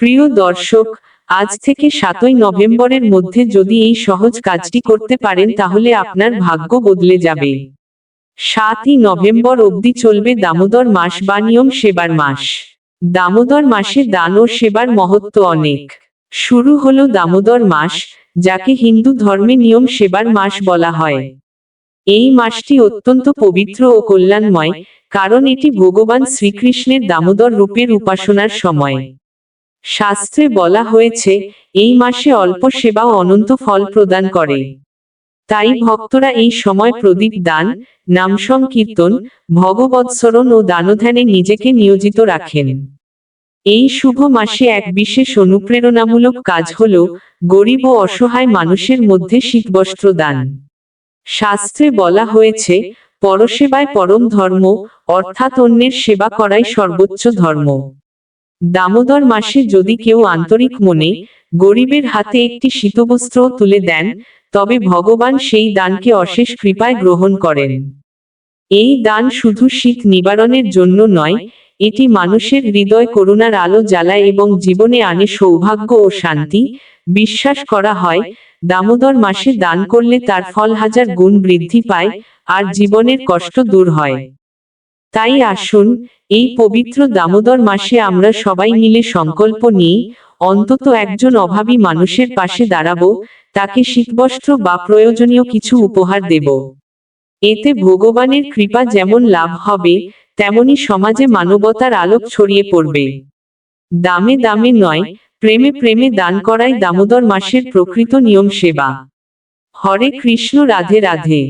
প্রিয় দর্শক, আজ থেকে সাতই নভেম্বরের মধ্যে যদি এই সহজ কাজটি করতে পারেন তাহলে আপনার ভাগ্য বদলে যাবে। সাতই নভেম্বর অবধি চলবে দামোদর মাস বা নিয়ম সেবার মাস। দামোদর মাসে দান ও সেবার মহত্ব অনেক। শুরু হলো দামোদর মাস, যাকে হিন্দু ধর্মে নিয়ম সেবার মাস বলা হয়। এই মাসটি অত্যন্ত পবিত্র ও কল্যাণময়, কারণ এটি ভগবান শ্রীকৃষ্ণের দামোদর রূপের উপাসনার সময়। শাস্ত্রে বলা হয়েছে, এই মাসে অল্প সেবাও অনন্ত ফল প্রদান করে। তাই ভক্তরা এই সময় প্রদীপ দান, নাম সংকীর্তন ভগবৎসরণ ও দানধ্যানে নিজেকে নিয়োজিত রাখেন। এই শুভ মাসে এক বিশেষ অনুপ্রেরণামূলক কাজ হল, গরিব ও অসহায় মানুষের মধ্যে শীতবস্ত্র দান। শাস্ত্রে বলা হয়েছে, পরসেবায় পরম ধর্ম, অর্থাৎ অন্যের সেবা করাই সর্বোচ্চ ধর্ম। দামোদর মাসে যদি কেউ আন্তরিক মনে গরিবের হাতে একটি শীতবস্ত্র তুলে দেন, তবে ভগবান সেই দানকে অশেষ কৃপায় গ্রহণ করেন। এই দান শুধু শীত নিবারণের জন্য নয়, এটি মানুষের হৃদয় করুণার আলো জ্বালায় এবং জীবনে আনে সৌভাগ্য ও শান্তি। বিশ্বাস করা হয়, দামোদর মাসে দান করলে তার ফল হাজার গুণ বৃদ্ধি পায়, আর জীবনের কষ্ট দূর হয়। তাই আসুন এই পবিত্র দামোদর মাসে আমরা সবাই মিলে সংকল্প নিই অন্তত একজন অভাবী মানুষের পাশে দাঁড়াবো তাকে শীতবস্ত্র বা প্রয়োজনীয় কিছু উপহার দেব। এতে ভগবানের কৃপা যেমন লাভ হবে তেমনি সমাজে মানবতার আলোক ছড়িয়ে পড়বে। দামে দামে নয় প্রেমে প্রেমে দান করাই দামোদর মাসের প্রকৃত নিয়ম সেবা। হরে কৃষ্ণ রাধে। রাধে।